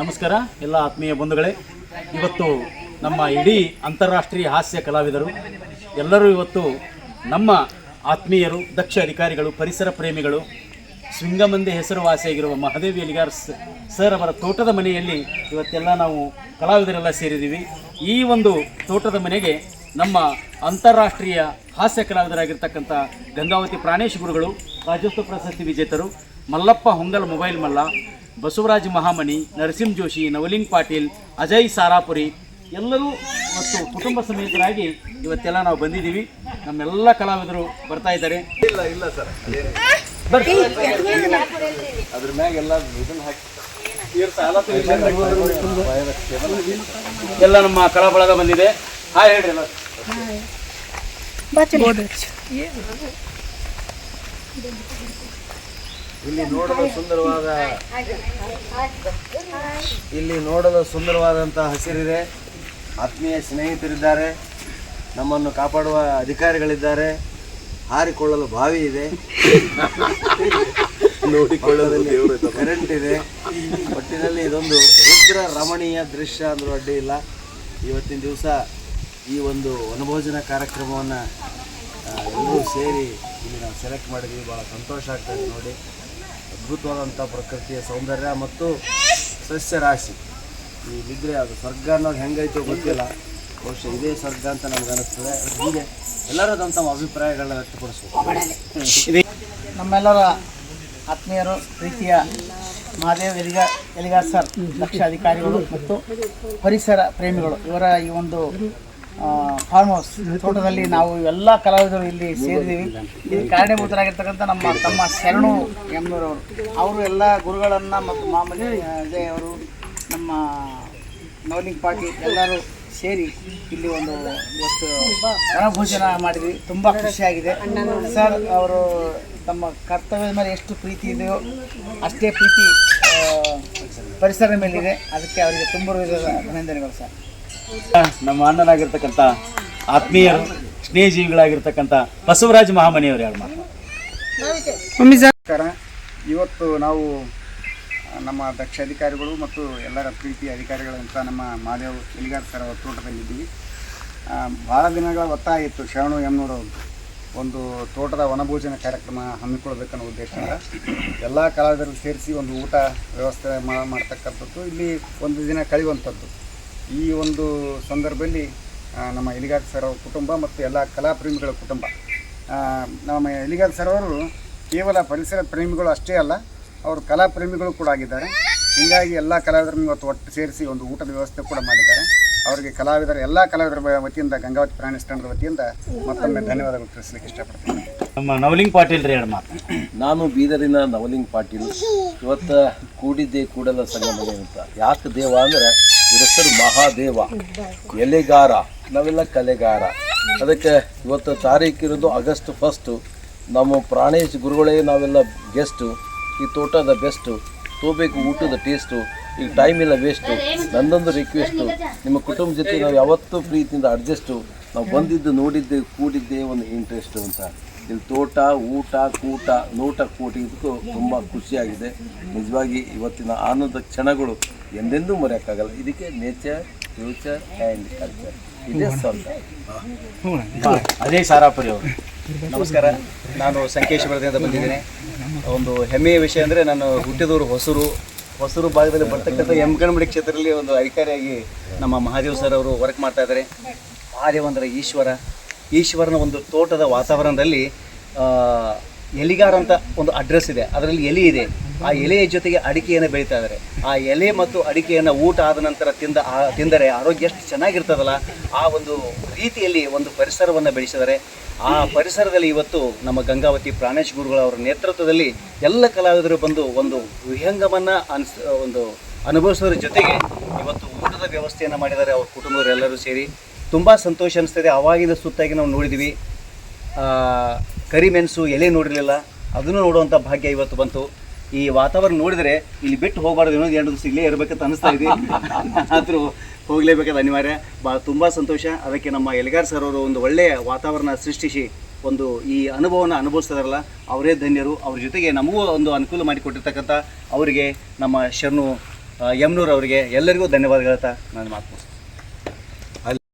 ನಮಸ್ಕಾರ, ಎಲ್ಲ ಆತ್ಮೀಯ ಬಂಧುಗಳೇ. ಇವತ್ತು ನಮ್ಮ ಇಡೀ ಅಂತಾರಾಷ್ಟ್ರೀಯ ಹಾಸ್ಯ ಕಲಾವಿದರು, ಎಲ್ಲರೂ ಇವತ್ತು ನಮ್ಮ ಆತ್ಮೀಯರು, ದಕ್ಷ ಅಧಿಕಾರಿಗಳು, ಪರಿಸರ ಪ್ರೇಮಿಗಳು, ಶೃಂಗಮಂದಿ ಹೆಸರುವಾಸಿಯಾಗಿರುವ ಮಹದೇವ್ ಎಲಿಗಾರ್ ಸ- ಸರ್ ಅವರ ತೋಟದ ಮನೆಯಲ್ಲಿ ಇವತ್ತೆಲ್ಲ ನಾವು ಕಲಾವಿದರೆಲ್ಲ ಸೇರಿದ್ದೀವಿ. ಈ ಒಂದು ತೋಟದ ಮನೆಗೆ ನಮ್ಮ ಅಂತಾರಾಷ್ಟ್ರೀಯ ಹಾಸ್ಯ ಕಲಾವಿದರಾಗಿರ್ತಕ್ಕಂಥ ಗಂಗಾವತಿ ಪ್ರಾಣೇಶ್ ಗುರುಗಳು, ರಾಜ್ಯೋತ್ಸವ ಪ್ರಶಸ್ತಿ ವಿಜೇತರು, ಮಲ್ಲಪ್ಪ ಹೊಂಗಲ್ ಮೊಬೈಲ್ ಮಲ್ಲ ಬಸವರಾಜ್ ಮಹಾಮಣಿ ನರಸಿಂಹ ಜೋಶಿ ನವಲಿಂಗ್ ಪಾಟೀಲ್ ಅಜಯ್ ಸಾರಾಪುರಿ ಎಲ್ಲರೂ ಮತ್ತು ಕುಟುಂಬ ಸಮೇತರಾಗಿ ಇವತ್ತೆಲ್ಲ ನಾವು ಬಂದಿದ್ದೀವಿ. ನಮ್ಮೆಲ್ಲ ಕಲಾವಿದರು ಬರ್ತಾ ಇದ್ದಾರೆ. ಇಲ್ಲ ಇಲ್ಲ ಸರ್. ಅದ್ರ ಮ್ಯಾಗ ಎಲ್ಲ ಇದನ್ನ ಹಾಕಿ. ಎಲ್ಲ ನಮ್ಮ ಕಲಾ ಬಳಗ ಬಂದಿದೆ. ಹಾಯ್ ಹೇಳ್ರಿ ಎಲ್ಲ ಇಲ್ಲಿ ನೋಡಲು ಸುಂದರವಾದ ಇಲ್ಲಿ ನೋಡಲು ಸುಂದರವಾದಂತಹ ಹಸಿರಿದೆ. ಆತ್ಮೀಯ ಸ್ನೇಹಿತರಿದ್ದಾರೆ. ನಮ್ಮನ್ನು ಕಾಪಾಡುವ ಅಧಿಕಾರಿಗಳಿದ್ದಾರೆ. ಹಾರಿಕೊಳ್ಳಲು ಬಾವಿ ಇದೆ. ನೋಡಿಕೊಳ್ಳೋದಲ್ಲಿ ಕರೆಂಟ್ ಇದೆ. ಒಟ್ಟಿನಲ್ಲಿ ಇದೊಂದು ರುದ್ರ ರಮಣೀಯ ದೃಶ್ಯ ಅಂದರೂ ಅಡ್ಡಿ ಇಲ್ಲ. ಇವತ್ತಿನ ದಿವಸ ಈ ಒಂದು ವನಭೋಜನ ಕಾರ್ಯಕ್ರಮವನ್ನು ಎಲ್ಲರೂ ಸೇರಿ ಇಲ್ಲಿ ನಾವು ಸೆಲೆಕ್ಟ್ ಮಾಡಿದ್ವಿ. ಭಾಳ ಸಂತೋಷ ಆಗ್ತದೆ ನೋಡಿ. ಅದ್ಭುತವಾದಂಥ ಪ್ರಕೃತಿಯ ಸೌಂದರ್ಯ ಮತ್ತು ಸಸ್ಯ ರಾಶಿ. ಇಲ್ಲಿದ್ದರೆ ಅದು ಸ್ವರ್ಗ ಅನ್ನೋದು ಹೆಂಗೈತೋ ಗೊತ್ತಿಲ್ಲ. ಬಹುಶಃ ಇದೇ ಸ್ವರ್ಗ ಅಂತ ನಮ್ಗೆ ಅನಿಸ್ತದೆ. ಹೀಗೆ ಎಲ್ಲರೂ ತಮ್ಮ ಅಭಿಪ್ರಾಯಗಳನ್ನ ವ್ಯಕ್ತಪಡಿಸ್ಬೇಕು ನಮ್ಮೆಲ್ಲರ ಆತ್ಮೀಯರು, ಪ್ರೀತಿಯ ಮಹಾದೇವ್ ಎಲಿಗಾ ಎಲಿಗಾರ್ ಸರ್, ಲಕ್ಷಾಧಿಕಾರಿಗಳು ಮತ್ತು ಪರಿಸರ ಪ್ರೇಮಿಗಳು ಇವರ ಈ ಒಂದು ಫಾರ್ಮ್ ಹೌಸ್ ತೋಟದಲ್ಲಿ ನಾವು ಎಲ್ಲ ಕಲಾವಿದರು ಇಲ್ಲಿ ಸೇರಿದ್ದೀವಿ ಇಲ್ಲಿ ಕಾರಣೀಭೂತರಾಗಿರ್ತಕ್ಕಂಥ ನಮ್ಮ ತಮ್ಮ ಶರಣು ಎಂಬರವರು ಅವರು ಎಲ್ಲ ಗುರುಗಳನ್ನು ಮತ್ತು ಮಾಮೂಲಿ ಅಜಯ್ ಅವರು, ನಮ್ಮ ನವನಿಂಗ್ ಪಾಟೀಲ್ ಎಲ್ಲರೂ ಸೇರಿ ಇಲ್ಲಿ ಒಂದು ಇವತ್ತು ವನಭೋಜನ ಮಾಡಿದ್ವಿ. ತುಂಬ ಖುಷಿಯಾಗಿದೆ ಸರ್, ಅವರು ತಮ್ಮ ಕರ್ತವ್ಯದ ಮೇಲೆ ಎಷ್ಟು ಪ್ರೀತಿ ಇದೆಯೋ ಅಷ್ಟೇ ಪ್ರೀತಿ ಪರಿಸರ ಮೇಲಿದೆ. ಅದಕ್ಕೆ ಅವರಿಗೆ ತುಂಬ ವಿಧದ ಅಭಿನಂದನೆಗಳು ಸರ್. ನಮ್ಮ ಅಣ್ಣನಾಗಿರ್ತಕ್ಕಂಥ ಆತ್ಮೀಯರು ಸ್ನೇಹಜೀವಿಗಳಾಗಿರ್ತಕ್ಕಂಥ ಬಸವರಾಜ ಮಹಾಮನಿಯವರು ಯಾರು ಮಾತು ನಮಸ್ಕಾರ. ಇವತ್ತು ನಾವು ನಮ್ಮ ದಕ್ಷ ಅಧಿಕಾರಿಗಳು ಮತ್ತು ಎಲ್ಲರ ಪ್ರೀತಿ ಅಧಿಕಾರಿಗಳಂತ ನಮ್ಮ ಮಾದೇವ್ ಎಲಿಗಾರ್ ಸರ್ ಅವರ ತೋಟದಲ್ಲಿದ್ದೀವಿ. ಭಾಳ ದಿನಗಳ ಒತ್ತಾಯ ಇತ್ತು ಶರಣು ಎಮ್ನೂರವರು ಒಂದು ತೋಟದ ವನಭೋಜನ ಕಾರ್ಯಕ್ರಮ ಹಮ್ಮಿಕೊಳ್ಬೇಕನ್ನೋ ಉದ್ದೇಶದಿಂದ. ಎಲ್ಲ ಕಲಾವಿದರು ಸೇರಿಸಿ ಒಂದು ಊಟ ವ್ಯವಸ್ಥೆ ಮಾಡ್ತಕ್ಕಂಥದ್ದು. ಇಲ್ಲಿ ಒಂದು ದಿನ ಕಳೆಯುವಂಥದ್ದು. ಈ ಒಂದು ಸಂದರ್ಭದಲ್ಲಿ ನಮ್ಮ ಎಲಿಗಾರ್ ಸರ್ ಅವರ ಕುಟುಂಬ ಮತ್ತು ಎಲ್ಲ ಕಲಾಪ್ರೇಮಿಗಳ ಕುಟುಂಬ. ನಮ್ಮ ಎಲಿಗಾರ್ ಸರ್ ಅವರು ಕೇವಲ ಪರಿಸರ ಪ್ರೇಮಿಗಳು ಅಷ್ಟೇ ಅಲ್ಲ ಅವರು ಕಲಾಪ್ರೇಮಿಗಳು ಕೂಡ ಆಗಿದ್ದಾರೆ. ಹೀಗಾಗಿ ಎಲ್ಲ ಕಲಾವಿದರನ್ನು ಇವತ್ತು ಒಟ್ಟು ಸೇರಿಸಿ ಒಂದು ಊಟದ ವ್ಯವಸ್ಥೆ ಕೂಡ ಮಾಡಿದ್ದಾರೆ. ಅವರಿಗೆ ಕಲಾವಿದರ ಎಲ್ಲ ಕಲಾವಿದರ ವತಿಯಿಂದ ಗಂಗಾವತಿ ಪ್ರಾಣಿ ತಂಡದ ವತಿಯಿಂದ ಮತ್ತೊಮ್ಮೆ ಧನ್ಯವಾದಗಳು ತಿಳಿಸ್ಲಿಕ್ಕೆ ಇಷ್ಟಪಡ್ತೀನಿ. ನಮ್ಮ ನವಲಿಂಗ್ ಪಾಟೀಲ್ ರೀ ಎರಡು ಮಾತು. ನಾನು ಬೀದರಿನ ನವಲಿಂಗ್ ಪಾಟೀಲ್. ಇವತ್ತು ಕೂಡಿದ್ದೆ ಕೂಡಲ ಸಂಗಮ ಅಂತ. ಯಾಕೆ ದೇವ ಅಂದ್ರೆ ಹೆಸರು ಮಹಾದೇವ, ಎಲೆಗಾರ, ನಾವೆಲ್ಲ ಕಲೆಗಾರ. ಅದಕ್ಕೆ ಇವತ್ತು ತಾರೀಕಿರೋದು ಆಗಸ್ಟ್ ಫಸ್ಟು ನಮ್ಮ ಪ್ರಾಣೇಶ್ ಗುರುಗಳೇ ನಾವೆಲ್ಲ ಗೆಸ್ಟು ಈ ತೋಟದ ಬೆಸ್ಟು ತೋಬೇಕು ಊಟದ ಟೇಸ್ಟು ಈಗ ಟೈಮ್ ಇಲ್ಲ ವೇಸ್ಟು ನಂದೊಂದು ರಿಕ್ವೆಸ್ಟು ನಿಮ್ಮ ಕುಟುಂಬ ಜೊತೆ ನಾವು ಯಾವತ್ತೂ ಪ್ರೀತಿಯಿಂದ ಅಡ್ಜಸ್ಟು ನಾವು ಬಂದಿದ್ದು, ನೋಡಿದ್ದೆ, ಕೂಡಿದ್ದೆ ಒಂದು ಇಂಟ್ರೆಸ್ಟು ಅಂತ. ಇಲ್ಲಿ ತೋಟ, ಊಟ, ಕೂಟ, ನೋಟ ಕೂಟಿದ್ದಕ್ಕೂ ತುಂಬ ಖುಷಿಯಾಗಿದೆ. ನಿಜವಾಗಿ ಇವತ್ತಿನ ಆನಂದ ಕ್ಷಣಗಳು ಎಂದೆಂದೂ ಮರೆಯೋಕ್ಕಾಗಲ್ಲ. ಇದಕ್ಕೆ ನೇಚರ್ ಫ್ಯೂಚರ್ ಆ್ಯಂಡ್ ಕಲ್ಚರ್ ಇದೇ ಸ್ವಂತ ಅದೇ ಸಾರಾಪುರಿ ಅವರು. ನಮಸ್ಕಾರ. ನಾನು ಸಂಕೇಶ್ವರದಿಂದ ಬಂದಿದ್ದೇನೆ. ಒಂದು ಹೆಮ್ಮೆಯ ವಿಷಯ ಅಂದರೆ ನಾನು ಹುಟ್ಟಿದವರು ಹೊಸೂರು. ಹೊಸೂರು ಭಾಗದಲ್ಲಿ ಬರ್ತಕ್ಕಂಥ ಎಮ್ಗಣಮಡಿ ಕ್ಷೇತ್ರದಲ್ಲಿ ಒಂದು ಅಧಿಕಾರಿಯಾಗಿ ನಮ್ಮ ಮಹಾದೇವ್ ಸರ್ ಅವರು ವರ್ಕ್ ಮಾಡ್ತಾ ಇದ್ದಾರೆ. ಮಹಾದೇವ್ ಅಂದರೆ ಈಶ್ವರ. ಈಶ್ವರನ ಒಂದು ತೋಟದ ವಾತಾವರಣದಲ್ಲಿ ಎಲಿಗಾರ ಅಂತ ಒಂದು ಅಡ್ರೆಸ್ ಇದೆ. ಅದರಲ್ಲಿ ಎಲಿ ಇದೆ. ಆ ಎಲೆಯ ಜೊತೆಗೆ ಅಡಿಕೆಯನ್ನು ಬೆಳೀತಾ ಇದ್ದಾರೆ. ಆ ಎಲೆ ಮತ್ತು ಅಡಿಕೆಯನ್ನು ಊಟ ಆದ ನಂತರ ತಿಂದ ತಿಂದರೆ ಆರೋಗ್ಯ ಎಷ್ಟು ಚೆನ್ನಾಗಿರ್ತದಲ್ಲ? ಆ ಒಂದು ರೀತಿಯಲ್ಲಿ ಒಂದು ಪರಿಸರವನ್ನು ಬೆಳೆಸಿದ್ದಾರೆ. ಆ ಪರಿಸರದಲ್ಲಿ ಇವತ್ತು ನಮ್ಮ ಗಂಗಾವತಿ ಪ್ರಾಣೇಶ್ ಗುರುಗಳ ಅವರ ನೇತೃತ್ವದಲ್ಲಿ ಎಲ್ಲ ಕಲಾವಿದರು ಬಂದು ಒಂದು ವಿಹಂಗಮನ್ನು ಅನ್ಸ್, ಒಂದು ಅನುಭವಿಸೋದ್ರ ಜೊತೆಗೆ ಇವತ್ತು ಊಟದ ವ್ಯವಸ್ಥೆಯನ್ನು ಮಾಡಿದ್ದಾರೆ ಅವ್ರ ಕುಟುಂಬದವರೆಲ್ಲರೂ ಸೇರಿ. ತುಂಬ ಸಂತೋಷ ಅನಿಸ್ತದೆ. ಅವಾಗಿಂದ ಸುತ್ತಾಗಿ ನಾವು ನೋಡಿದ್ವಿ. ಕರಿಮೆಣಸು ಎಲೆ ನೋಡಿರಲಿಲ್ಲ. ಅದನ್ನು ನೋಡುವಂಥ ಭಾಗ್ಯ ಇವತ್ತು ಬಂತು. ಈ ವಾತಾವರಣ ನೋಡಿದರೆ ಇಲ್ಲಿ ಬಿಟ್ಟು ಹೋಗಬಾರ್ದು ಇನ್ನೊಂದು ಎರಡು ದಿವಸ ಇಲ್ಲೇ ಇರಬೇಕಂತ ಅನಿಸ್ತಾ ಇದೆ. ಆದರೂ ಹೋಗಲೇಬೇಕಾದ ಅನಿವಾರ್ಯ. ಭಾಳ ತುಂಬ ಸಂತೋಷ. ಅದಕ್ಕೆ ನಮ್ಮ ಎಲ್ಗಾರ್ ಸರ್ ಅವರು ಒಂದು ಒಳ್ಳೆಯ ವಾತಾವರಣ ಸೃಷ್ಟಿಸಿ ಒಂದು ಈ ಅನುಭವನ ಅನುಭವಿಸ್ತಾರಲ್ಲ ಅವರೇ ಧನ್ಯರು. ಅವ್ರ ಜೊತೆಗೆ ನಮಗೂ ಒಂದು ಅನುಕೂಲ ಮಾಡಿಕೊಟ್ಟಿರ್ತಕ್ಕಂಥ ಅವರಿಗೆ ನಮ್ಮ ಶರಣು ಯಮ್ನೂರ್ ಅವರಿಗೆ ಎಲ್ಲರಿಗೂ ಧನ್ಯವಾದಗಳತ್ತ. ನಾನು ಮಾತು.